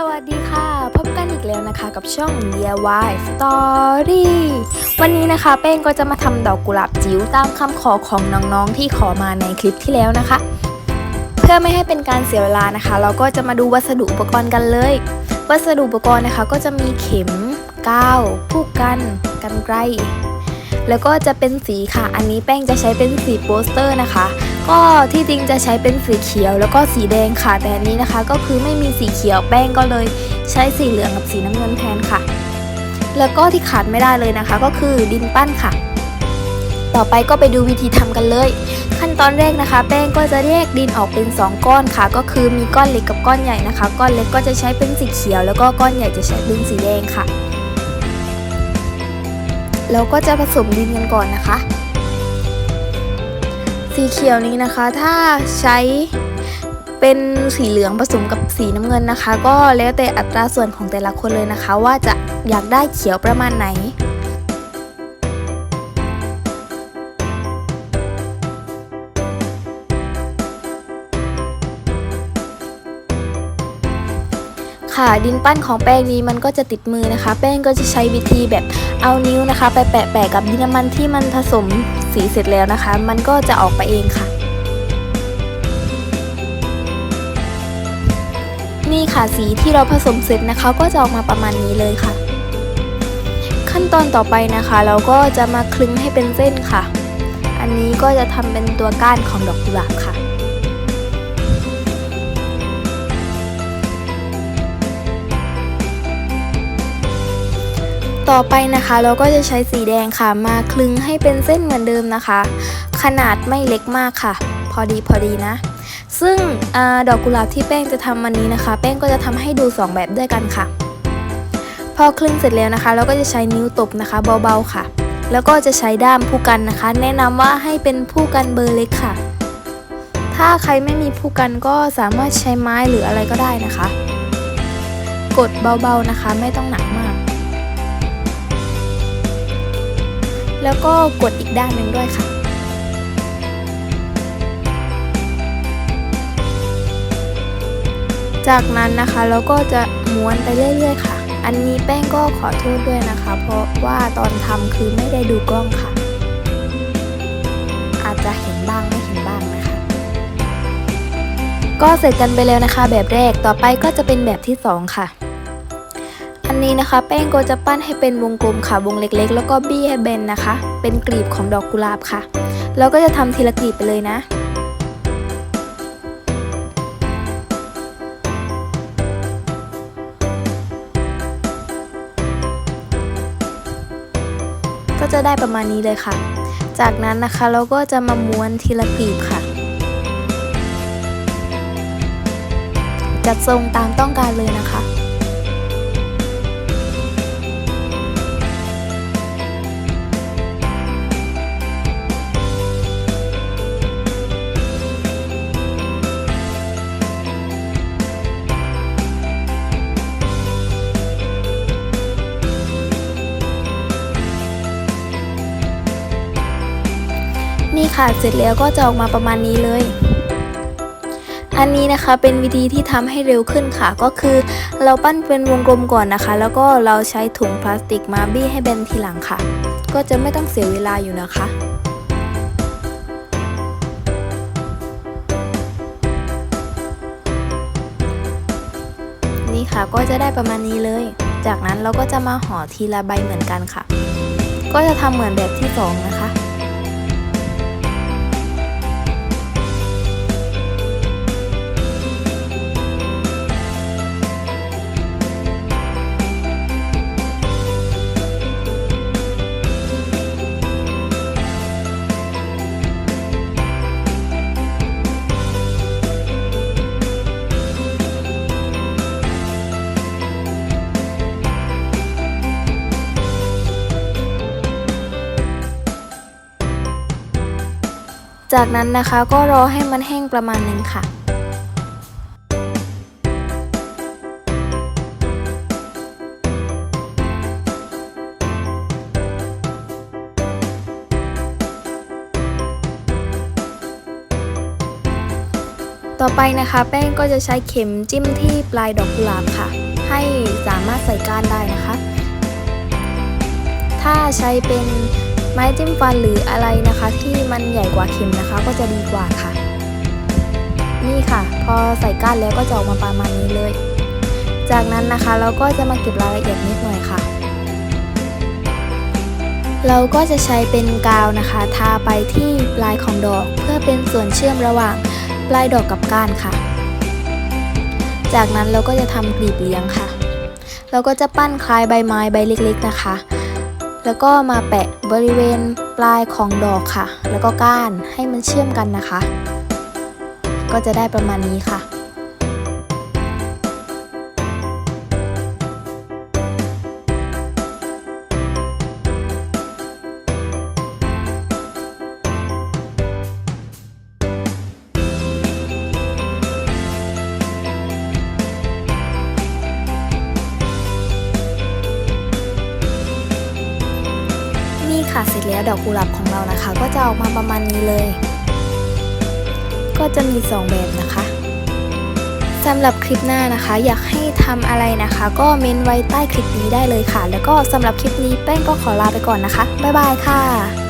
สวัสดีค่ะ พบกันอีกแล้วนะคะกับช่อง DIY Story วันนี้นะคะเป้งก็จะมาทำดอกกุหลาบจิ๋วตามคำขอของน้องๆ ที่ขอมาในคลิปที่แล้วนะคะ เพื่อไม่ให้เป็นการเสียเวลานะคะ เราก็จะมาดูวัสดุอุปกรณ์กันเลย วัสดุอุปกรณ์นะคะก็จะมีเข็มกาวผู้กันกันไกรแล้วก็จะเป็นสีค่ะ อันนี้แป้งจะใช้เป็นสีโปสเตอร์นะคะ ก็ที่จริงจะใช้เป็นสีเขียวแล้วก็สีแดงค่ะ แต่อันนี้นะคะ ก็คือไม่มีสีเขียวแป้งก็เลยใช้สีเหลืองกับสีน้ำเงินแทนค่ะ แล้วก็ที่ขาดไม่ได้เลยนะคะ ก็คือดินปั้นค่ะ ต่อไปก็ไปดูวิธีทำกันเลย ขั้นตอนแรกนะคะ แป้งก็จะแยกดินออกเป็น 2 ก้อนค่ะ ก็คือมีก้อนเล็กกับก้อนใหญ่นะคะ ก้อนเล็กก็จะใช้เป็นสีเขียว แล้วก็ก้อนใหญ่จะใช้เป็นสีแดงค่ะแล้วก็จะผสมดินกันก่อนนะคะ สีเขียวนี้นะคะ ถ้าใช้เป็นสีเหลืองผสมกับสีน้ำเงินนะคะ ก็แล้วแต่อัตราส่วนของแต่ละคนเลยนะคะ ว่าจะอยากได้เขียวประมาณไหน ค่ะ ดินปั้นของแป้งนี้มันก็จะติดมือนะคะ แป้งก็จะใช้วิธีแบบเอานิ้วนะคะ ไปแปะๆกับดินน้ำมันที่มันผสมสีเสร็จแล้วนะคะ มันก็จะออกไปเองค่ะ นี่ค่ะสีที่เราผสมเสร็จนะคะ ก็จะออกมาประมาณนี้เลยค่ะ ขั้นตอนต่อไปนะคะ เราก็จะมาคลึงให้เป็นเส้นค่ะ อันนี้ก็จะทำเป็นตัวก้านของดอกกุหลาบค่ะ ต่อไปนะคะเราก็จะใช้สีแดงค่ะมาคลึงให้เป็นเส้นเหมือนเดิมนะคะ ขนาดไม่เล็กมากค่ะ พอดีพอดีนะ ซึ่งอดอกกุหลาบที่แป้งจะทำวันนี้นะคะ แป้งก็จะทำให้ดู 2 แบบด้วยกันค่ะ พอคลึงเสร็จแล้วนะคะ เราก็จะใช้นิ้วตบนะคะเบาๆค่ะ แล้วก็จะใช้ด้ามผู้กันนะคะ แนะนำว่าให้เป็นผู้กันเบอร์เล็กค่ะ ถ้าใครไม่มีผู้กันก็สามารถใช้ไม้หรืออะไรก็ได้นะคะ กดเบาๆนะคะ ไม่ต้องหนักมาก แล้วก็กดอีกด้านหนึ่งด้วยค่ะ จากนั้นนะคะเราก็จะม้วนไปเรื่อย ๆ ค่ะ อันนี้แป้งก็ขอโทษด้วยนะคะ เพราะว่าตอนทำคือไม่ได้ดูกล้องค่ะ อาจจะเห็นบ้างไม่เห็นบ้างนะคะ ก็เสร็จกันไปแล้วนะคะ แบบแรกต่อไปก็จะเป็นแบบที่สองค่ะ นี้นะคะ แป้งก็จะปั้นให้เป็นวงกลมค่ะวงเล็กๆ แล้วก็บี้ให้เบนนะคะ เป็นกลีบของดอกกุหลาบค่ะแล้วก็จะทำทีละกลีบไปเลยนะก็จะได้ประมาณนี้เลยค่ะ จากนั้นนะคะเราก็จะมาม้วนทีละกลีบค่ะ จัดทรงตามต้องการเลยนะคะ นี่ค่ะเสร็จแล้วก็จะออกมาประมาณนี้เลย อันนี้นะคะเป็นวิธีที่ทำให้เร็วขึ้นค่ะ ก็คือ เราปั้นเป็นวงกลมก่อนนะคะ แล้วก็เราใช้ถุงพลาสติกมาบี้ให้เบนทีหลังค่ะ ก็จะไม่ต้องเสียเวลาอยู่นะคะนี่ค่ะก็จะได้ประมาณนี้เลย จากนั้นเราก็จะมาห่อทีละใบเหมือนกันค่ะ ก็จะทำเหมือนแบบที่สองนะคะ จากนั้นนะคะก็รอให้มันแห้งประมาณหนึ่งค่ะต่อไปนะคะแป้งก็จะใช้เข็มจิ้มที่ปลายดอกกุหลาบค่ะ ให้สามารถใส่ก้านได้นะคะ ถ้าใช้เป็น ไม้จิ้มฟันหรืออะไรนะคะ ที่มันใหญ่กว่าเข็มนะคะ ก็จะดีกว่าค่ะ นี่ค่ะ พอใส่ก้านแล้วก็จะออกมาประมาณนี้เลย จากนั้นนะคะเราก็จะมาเก็บรายละเอียดนิดหน่อยค่ะ เราก็จะใช้เป็นกาวนะคะ ทาไปที่ปลายของดอก เพื่อเป็นส่วนเชื่อมระหว่างปลายดอกกับก้านค่ะ จากนั้นเราก็จะทำกลีบเลี้ยงค่ะ เราก็จะปั้นคล้ายใบไม้ใบเล็กๆนะคะ แล้วก็มาแปะบริเวณปลายของดอกค่ะ แล้วก็ก้านให้มันเชื่อมกันนะคะ ก็จะได้ประมาณนี้ค่ะ ค่ะเสร็จแล้วดอกกุหลาบของเรานะคะ ก็จะออกมาประมาณนี้เลย ก็จะมี 2 แบบนะคะสำหรับคลิปหน้านะคะ อยากให้ทำอะไรนะคะ ก็เม้นไว้ใต้คลิปนี้ได้เลยค่ะ แล้วก็สำหรับคลิปนี้แป้งก็ขอลาไปก่อนนะคะบ๊ายบายค่ะ